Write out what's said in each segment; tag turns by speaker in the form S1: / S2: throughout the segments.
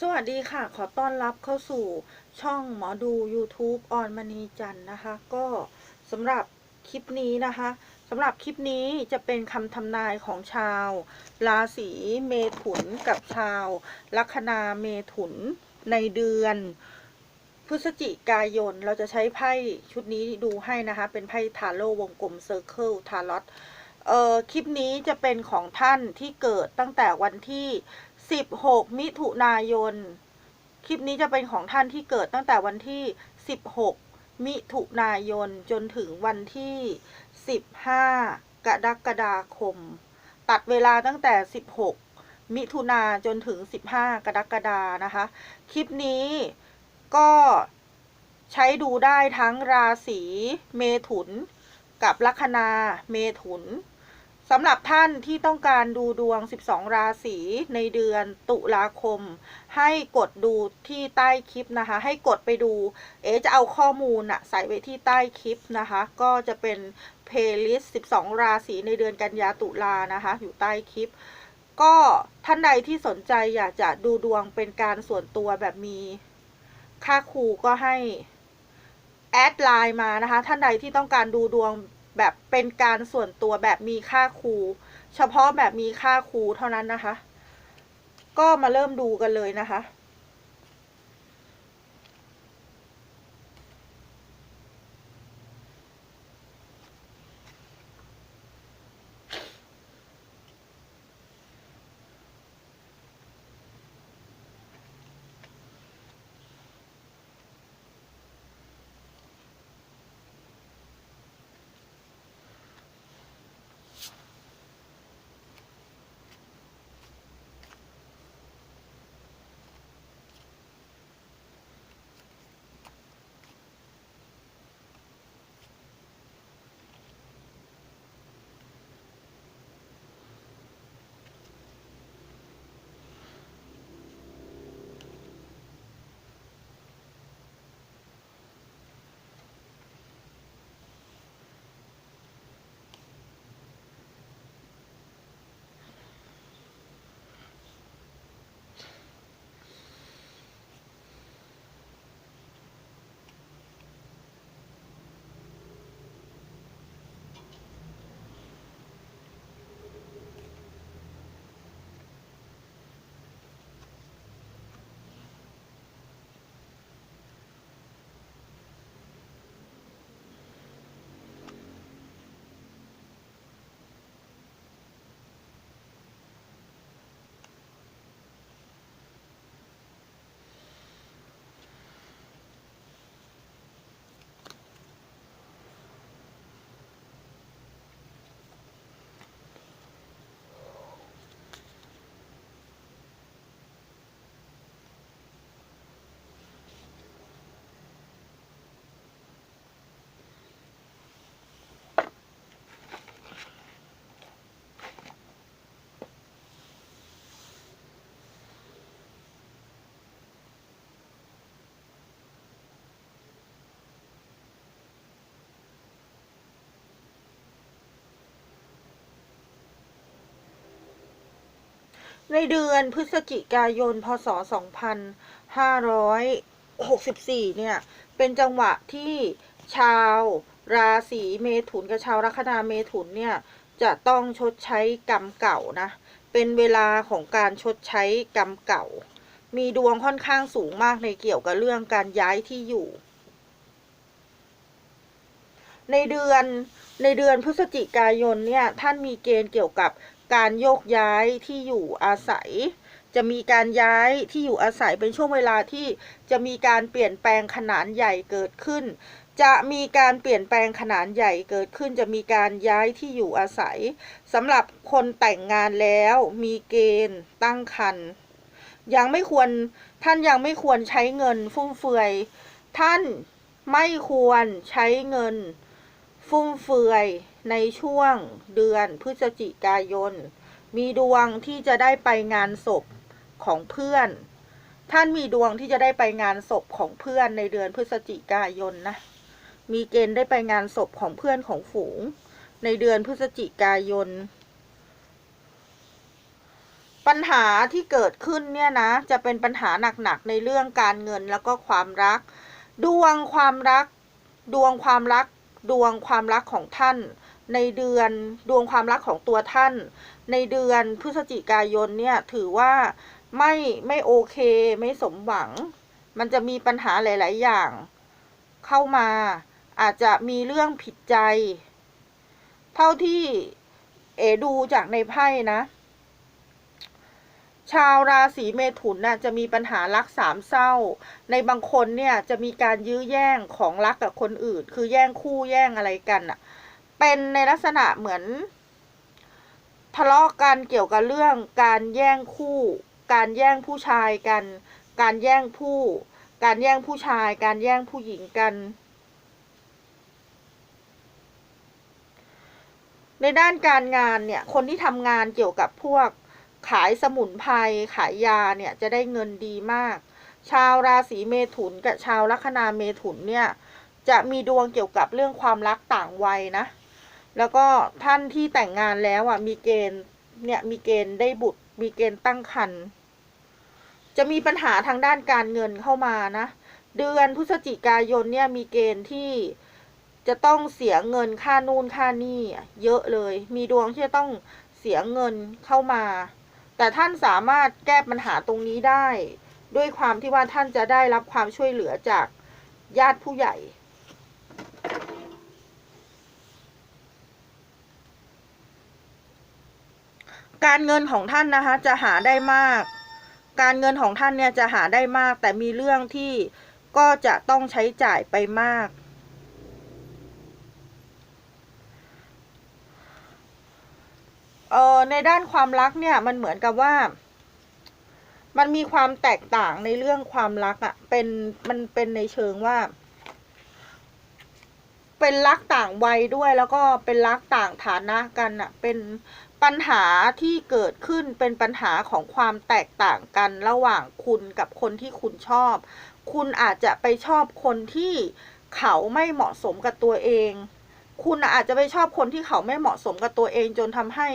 S1: สวัสดีค่ะ ขอต้อนรับเข้าสู่ช่องหมอดู YouTube ออนมณีจันนะคะ ก็สำหรับคลิปนี้นะคะสำหรับคลิปนี้จะเป็นคำทำนายของชาว ราศีเมถุนกับชาวลัคนาเมถุนในเดือน พฤศจิกายน เราจะใช้ไพ่ชุดนี้ดูให้นะคะ เป็นไพ่ทาโร่วงกลมเซอร์เคิลทารอตเอ่อคลิปนี้จะเป็นของท่านที่เกิดตั้งแต่วันที่ 16 มิถุนายน คลิปนี้จะเป็นของท่านที่เกิดตั้งแต่วันที่ 16 มิถุนายนจนถึงวันที่ 15 กรกฎาคม ตัดเวลาตั้งแต่ 16 มิถุนาจนถึง 15 กรกฎานะคะ คลิปนี้ก็ใช้ดูได้ทั้งราศีเมถุน กับลัคนาเมถุน สำหรับท่านที่ต้องการดูดวง 12 ราศีในเดือนตุลาคม ให้กดดูที่ใต้คลิปนะคะ ให้กดไปดู เอจะเอาข้อมูลอะใส่ไว้ที่ใต้คลิปนะคะ ก็จะเป็นเพลย์ลิสต์ 12 ราศีในเดือนกันยาตุลานะคะ อยู่ใต้คลิป ก็ท่านใดที่สนใจอยากจะดูดวงเป็นการส่วนตัวแบบมี ค่าครูก็ให้แอดไลน์มานะคะ ท่านใดที่ต้องการดูดวง แบบเป็นการส่วนตัวแบบมีค่าครู เฉพาะแบบมีค่าครูเท่านั้นนะคะ ก็มาเริ่มดูกันเลยนะคะ ในเดือนพฤศจิกายน พศ 2564 เนี่ย เป็นจังหวะที่ชาวราศีเมถุนกับชาวลัคนาเมถุนเนี่ย จะต้องชดใช้กรรมเก่านะ เป็นเวลาของการชดใช้กรรมเก่า มีดวงค่อนข้างสูงมากในเกี่ยวกับเรื่องการย้ายที่อยู่ ในเดือนในเดือนพฤศจิกายนเนี่ย ท่านมีเกณฑ์เกี่ยวกับ การโยกย้ายที่อยู่อาศัย จะมีการย้ายที่อยู่อาศัยเป็นช่วงเวลาที่จะมีการเปลี่ยนแปลงขนาดใหญ่เกิดขึ้น จะมีการเปลี่ยนแปลงขนาดใหญ่เกิดขึ้น จะมีการย้ายที่อยู่อาศัยสำหรับคนแต่งงานแล้วมีเกณฑ์ตั้งครรภ์ยังไม่ควรท่านยังไม่ควรใช้เงินฟุ่มเฟือย ท่านไม่ควรใช้เงินฟุ่มเฟือย ในช่วงเดือนพฤศจิกายน มีดวงที่จะได้ไปงานศพของเพื่อน ท่านมีดวงที่จะได้ไปงานศพของเพื่อนในเดือนพฤศจิกายนนะ มีเกณฑ์ได้ไปงานศพของเพื่อนของฝูง ในเดือนพฤศจิกายน ปัญหาที่เกิดขึ้นเนี่ยนะ จะเป็นปัญหาหนักๆในเรื่องการเงินแล้วก็ความรัก ดวงความรัก ดวงความรักดวงความรักของท่าน ในเดือนดวงความรักของตัวท่าน ในเดือนพฤศจิกายนเนี่ยถือว่าไม่ไม่โอเคไม่สมหวัง มันจะมีปัญหาหลาย ๆ อย่าง เข้ามาอาจจะมีเรื่องผิดใจ เท่าที่เอดูจากในไพ่นะ ชาวราศีเมถุนน่ะจะมีปัญหารักสามเศร้า ในบางคนเนี่ยจะมีการยื้อแย่งของรักกับคนอื่น คือแย่งคู่แย่งอะไรกันอะ เป็นในลักษณะเหมือน ทะเลาะกันเกี่ยวกับเรื่องการแย่งคู่ การแย่งผู้ชายกัน การแย่งผู้ การแย่งผู้ชาย การแย่งผู้หญิงกัน ในด้านการงานเนี่ย คนที่ทำงานเกี่ยวกับพวกขายสมุนไพรขายยาเนี่ยจะได้เงินดีมาก ชาวราศีเมถุนกับชาวลัคนาเมถุนเนี่ยจะมีดวงเกี่ยวกับเรื่องความรักต่างวัยนะ แล้วก็ท่านที่แต่งงานแล้วอะมีเกณฑ์เนี่ยมีเกณฑ์ได้บุตร มีเกณฑ์ตั้งครรภ์จะมีปัญหาทางด้านการเงินเข้ามานะ เดือนพฤศจิกายนเนี่ยมีเกณฑ์ที่จะต้องเสียเงินค่านู่นค่านี่เยอะเลย มีดวงที่จะต้องเสียเงินเข้ามา แต่ท่านสามารถแก้ปัญหาตรงนี้ได้ ด้วยความที่ว่าท่านจะได้รับความช่วยเหลือจากญาติผู้ใหญ่ การเงินของท่านนะคะจะหาได้มาก การเงินของท่านเนี่ยจะหาได้มาก แต่มีเรื่องที่ก็จะต้องใช้จ่ายไปมาก เออในด้านความรักเนี่ยมันเหมือนกับว่า มันมีความแตกต่างในเรื่องความรักอะ่ะเป็นมันเป็นในเชิงว่า เป็นรักต่างวัยด้วยแล้วก็เป็นรักต่างฐานะกันอะ่ะเป็น ปัญหาที่เกิดขึ้นเป็นปัญหาของความแตกต่างกันระหว่างคุณกับคนที่คุณชอบ คุณอาจจะไปชอบคนที่เขาไม่เหมาะสมกับตัวเอง คุณอาจจะไปชอบคนที่เขาไม่เหมาะสมกับตัวเองจนทำให้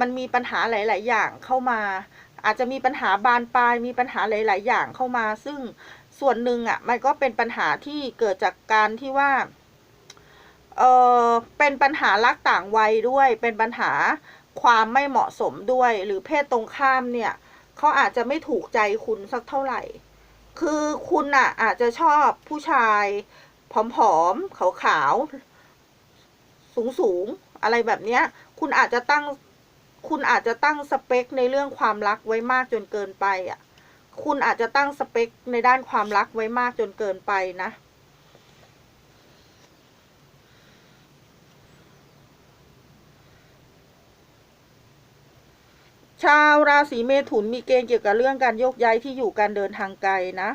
S1: มันมีปัญหาหลาย ๆ อย่างเข้ามา อาจจะมีปัญหาบานปลายมีปัญหาหลาย ๆ อย่างเข้ามา ซึ่งส่วนหนึ่งอะมันก็เป็นปัญหาที่เกิดจากการที่ว่าเออเป็นปัญหารักต่างวัยด้วย เป็นปัญหา ความไม่เหมาะสมด้วย หรือเพศตรงข้ามเนี่ยเขาอาจจะไม่ถูกใจคุณสักเท่าไหร่ คือคุณอะอาจจะชอบผู้ชายผอมๆขาวๆสูงๆอะไรแบบเนี้ย คุณอาจจะตั้งคุณอาจจะตั้งสเปคในเรื่องความรักไว้มากจนเกินไปอะ คุณอาจจะตั้งสเปคในด้านความรักไว้มากจนเกินไปนะ ชาวราศีเมถุนมีเกณฑ์เกี่ยวกับเรื่องการโยกย้ายที่อยู่การเดินทางไกลนะ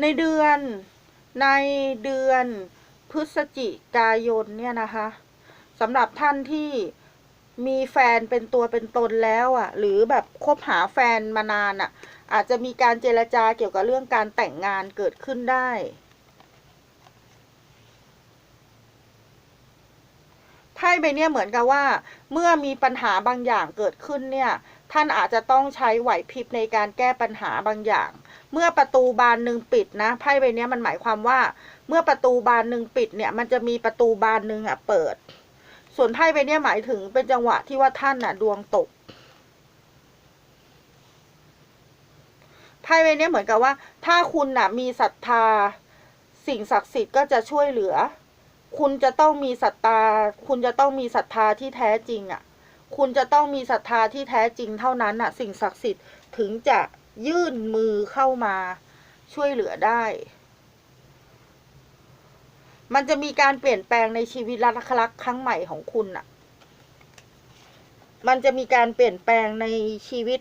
S1: ในเดือนในเดือนพฤศจิกายนเนี่ยนะคะสำหรับท่านที่มีแฟนเป็นตัวเป็นตนแล้วอะ่ะ หรือแบบคบหาแฟนมานานอะ่ะ อาจจะมีการเจรจาเกี่ยวกับเรื่องการแต่งงานเกิดขึ้นได้ ไพ่ใบเนี้ยเหมือนกับว่า เมื่อมีปัญหาบางอย่างเกิดขึ้นเนี่ย ท่านอาจจะต้องใช้ไหวพริบในการแก้ปัญหาบางอย่าง เมื่อประตูบานหนึ่งปิดนะไพ่ใบนี้มันหมายความว่า เมื่อประตูบานหนึ่งปิดเนี่ย มันจะมีประตูบานหนึ่งอะเปิด ส่วนไพ่ใบนี้หมายถึงเป็นจังหวะที่ว่าท่านน่ะ ดวงตกไพ่ใบนี้เหมือนกับว่า ถ้าคุณน่ะ มีศรัทธา สิ่งศักดิ์สิทธิ์ก็จะช่วยเหลือ คุณจะต้องมีศรัทธา คุณจะต้องมีศรัทธาที่แท้จริงอะ คุณจะต้องมีศรัทธาที่แท้จริงเท่านั้นน่ะ สิ่งศักดิ์สิทธิ์ถึงจะ ยื่นมือเข้ามาช่วยเหลือได้ มันจะมีการเปลี่ยนแปลงในชีวิตรักรักครั้งใหม่ของคุณน่ะมันจะมีการเปลี่ยนแปลงในชีวิต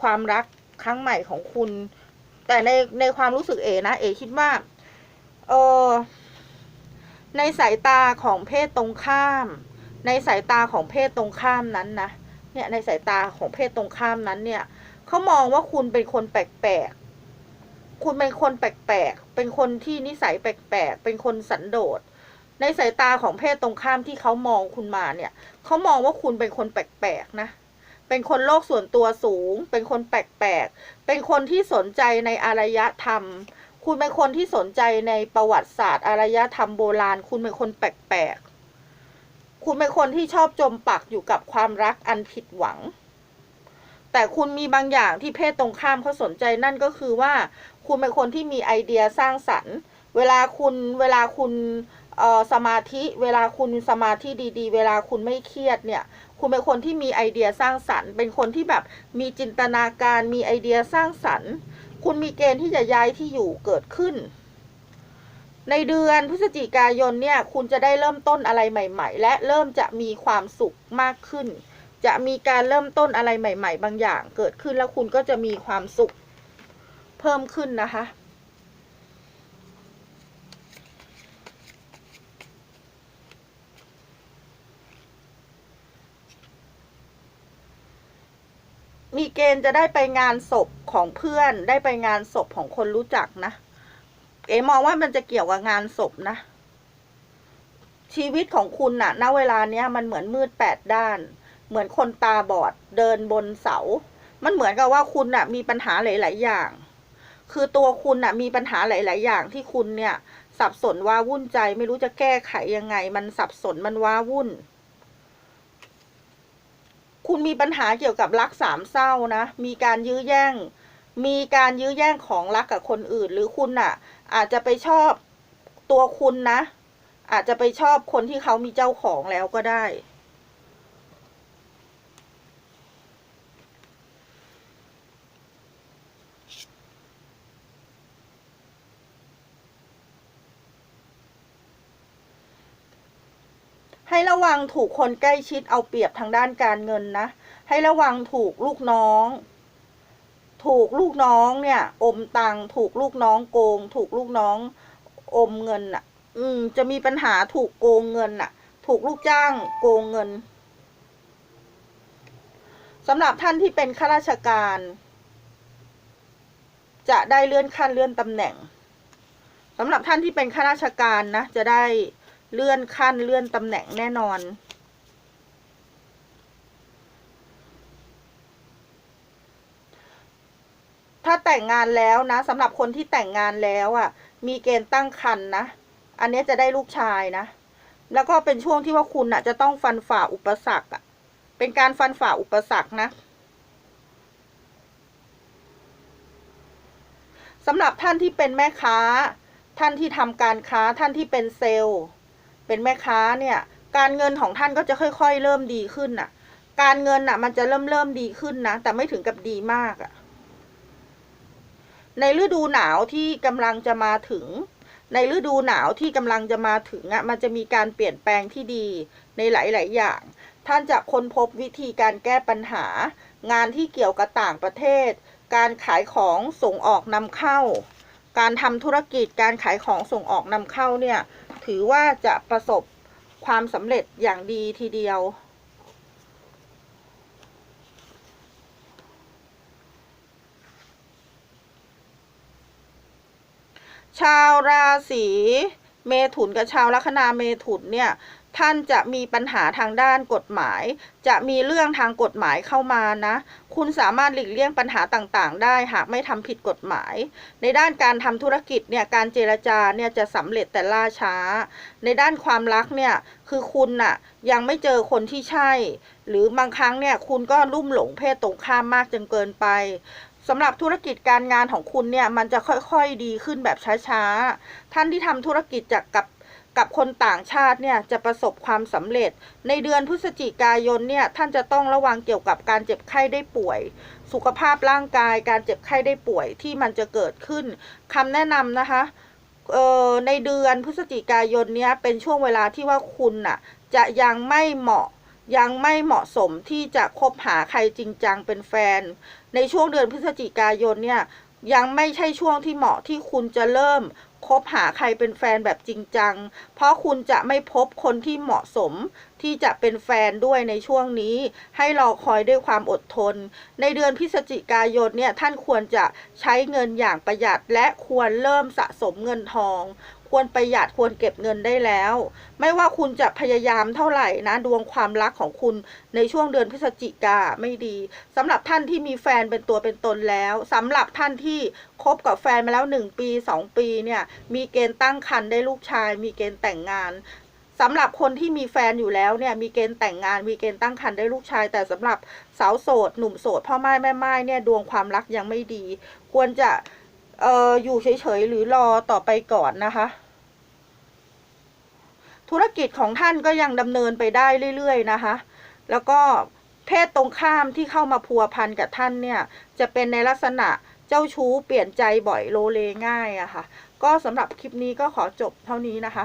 S1: ความรักครั้งใหม่ของคุณ แต่ในในความรู้สึกเอนะเอคิดว่า เออในสายตาของเพศตรงข้าม ในสายตาของเพศตรงข้ามนั้นนะเนี่ยในสายตาของเพศตรงข้ามนั้นเนี่ย เขามองว่าคุณเป็นคนแปลกๆ คุณเป็นคนแปลกๆ เป็นคนที่นิสัยแปลกๆ เป็นคนสันโดษ ในสายตาของเพศตรงข้ามที่เขามองคุณมาเนี่ย เขามองว่าคุณเป็นคนแปลกๆ นะ เป็นคนโลกส่วนตัวสูง เป็นคนแปลกๆ เป็นคนที่สนใจในอารยธรรม คุณเป็นคนที่สนใจในประวัติศาสตร์อารยธรรมโบราณ คุณเป็นคนแปลกๆ คุณเป็นคนที่ชอบจมปักอยู่กับความรักอันผิดหวัง แต่คุณมีบางอย่างที่เพศตรงข้ามเขาสนใจนั่นก็คือว่า คุณเป็นคนที่มีไอเดียสร้างสรรค์ เวลาคุณเวลาคุณสมาธิเวลาคุณสมาธิดีๆ เวลาคุณไม่เครียดเนี่ย คุณเป็นคนที่มีไอเดียสร้างสรรค์ เป็นคนที่แบบมีจินตนาการมีไอเดียสร้างสรรค์ คุณมีเกณฑ์ที่จะย้ายที่อยู่เกิดขึ้น ในเดือนพฤศจิกายนเนี่ย คุณจะได้เริ่มต้นอะไรใหม่ ๆ และเริ่มจะมีความสุขมากขึ้น จะมีการเริ่มต้นอะไรใหม่ ๆ บางอย่างเกิดขึ้นแล้วคุณก็จะมีความสุขเพิ่มขึ้นนะคะ มีเกณฑ์จะได้ไปงานศพของเพื่อนได้ไปงานศพของคนรู้จักนะ เอ๋มองว่ามันจะเกี่ยวกับงานศพนะ ชีวิตของคุณน่ะ ณ เวลาเนี้ยมันเหมือนมืดแปดด้าน เหมือนคนตาบอดเดินบนเสา มันเหมือนกับว่าคุณน่ะ มีปัญหาหลาย ๆ อย่าง คือตัวคุณน่ะ มีปัญหาหลาย ๆ อย่างที่คุณเนี่ย สับสนว้าวุ่นใจ ไม่รู้จะแก้ไขยังไง มันสับสนมันว้าวุ่น คุณมีปัญหาเกี่ยวกับรักสามเศร้านะ มีการยื้อแย่ง มีการยื้อแย่งของรักกับคนอื่น หรือคุณน่ะ อาจจะไปชอบตัวคุณนะ อาจจะไปชอบคนที่เขามีเจ้าของแล้วก็ได้ ระวังถูกคนใกล้ชิดเอาเปรียบทางด้านการเงินนะ ให้ระวังถูกลูกน้อง ถูกลูกน้องเนี่ย อมตังค์ถูกลูกน้องโกง ถูกลูกน้องอมเงินอะ อืม จะมีปัญหาถูกโกงเงินอะ ถูกลูกจ้างโกงเงินสำหรับท่านที่เป็นข้าราชการ จะได้เลื่อนขั้นเลื่อนตำแหน่งสำหรับท่านที่เป็นข้าราชการนะ จะได้ เลื่อนขั้นเลื่อนตำแหน่งแน่นอน ถ้าแต่งงานแล้วนะสำหรับคนที่แต่งงานแล้วอะ่ะ มีเกณฑ์ตั้งครรภ์นะ อันนี้จะได้ลูกชายนะ แล้วก็เป็นช่วงที่ว่าคุณอะ จะต้องฟันฝ่าอุปสรรคอะ เป็นการฟันฝ่าอุปสรรคนะสำหรับท่านที่เป็นแม่ค้า ท่านที่ทำการค้า ท่านที่เป็นเซลล์ เป็นแม่ค้าเนี่ย การเงินของท่านก็จะค่อยๆ เริ่มดีขึ้นน่ะ การเงินน่ะ มันจะเริ่มเริ่มดีขึ้นนะ แต่ไม่ถึงกับดีมากอะในฤดูหนาวที่กำลังจะมาถึง ในฤดูหนาวที่กำลังจะมาถึงอะ มันจะมีการเปลี่ยนแปลงที่ดีในหลาย ๆ อย่าง ท่านจะค้นพบวิธีการแก้ปัญหา งานที่เกี่ยวกับต่างประเทศ การขายของส่งออกนำเข้า การทำธุรกิจการขายของส่งออกนำเข้าเนี่ย ถือว่าจะประสบความสำเร็จอย่างดีทีเดียว ชาวราศีเมถุนกับชาวลัคนาเมถุนเนี่ย ท่านจะมีปัญหาทางด้านกฎหมาย จะมีเรื่องทางกฎหมายเข้ามานะ คุณสามารถหลีกเลี่ยงปัญหาต่างๆ ได้หากไม่ทำผิดกฎหมาย ในด้านการทำธุรกิจเนี่ยการเจรจาเนี่ยจะสำเร็จแต่ล่าช้า ในด้านความรักเนี่ยคือคุณน่ะยังไม่เจอคนที่ใช่ หรือบางครั้งเนี่ยคุณก็ลุ่มหลงเพศตรงข้ามมากจนเกินไปสำหรับธุรกิจการงานของคุณเนี่ยมันจะค่อยๆดีขึ้นแบบช้าๆ ท่านที่ทำธุรกิจจากกับ กับคนต่างชาติเนี่ยจะประสบความสำเร็จ ในเดือนพฤศจิกายนเนี่ยท่านจะต้องระวังเกี่ยวกับการเจ็บไข้ได้ป่วย สุขภาพร่างกาย การเจ็บไข้ได้ป่วยที่มันจะเกิดขึ้นคำแนะนำนะคะในเดือนพฤศจิกายนเนี่ยเป็นช่วงเวลาที่ว่าคุณน่ะจะยังไม่เหมาะยังไม่เหมาะสมที่จะคบหาใครจริงจังเป็นแฟน ในช่วงเดือนพฤศจิกายนเนี่ยยังไม่ใช่ช่วงที่เหมาะที่คุณจะเริ่ม คบหาใครเป็นแฟนแบบจริงจัง เพราะคุณจะไม่พบคนที่เหมาะสมที่จะเป็นแฟนด้วยในช่วงนี้ ให้รอคอยด้วยความอดทน ในเดือนพฤศจิกายนเนี่ยท่านควรจะใช้เงินอย่างประหยัดและควรเริ่มสะสมเงินทอง ควรประหยัดควรเก็บเงินได้แล้ว ไม่ว่าคุณจะพยายามเท่าไหร่นะดวงความรักของคุณในช่วงเดือนพฤศจิกาไม่ดีสำหรับท่านที่มีแฟนเป็นตัวเป็นตนแล้วสำหรับท่านที่คบกับแฟนมาแล้วหนึ่งปีสองปีเนี่ยมีเกณฑ์ตั้งครรภ์ได้ลูกชาย มีเกณฑ์แต่งงานสำหรับคนที่มีแฟนอยู่แล้วเนี่ยมีเกณฑ์แต่งงาน มีเกณฑ์ตั้งครรภ์ได้ลูกชาย แต่สำหรับสาวโสดหนุ่มโสดพ่อไม้แม่ไม้เนี่ยดวงความรักยังไม่ดี ควรจะเอออยู่เฉยๆหรือรอต่อไปก่อนนะคะ ธุรกิจของท่านก็ยังดำเนินไปได้เรื่อยๆนะคะ แล้วก็เพศตรงข้ามที่เข้ามาพัวพันกับท่านเนี่ย จะเป็นในลักษณะเจ้าชู้เปลี่ยนใจบ่อยโลเลง่ายอะค่ะ ก็สำหรับคลิปนี้ก็ขอจบเท่านี้นะคะ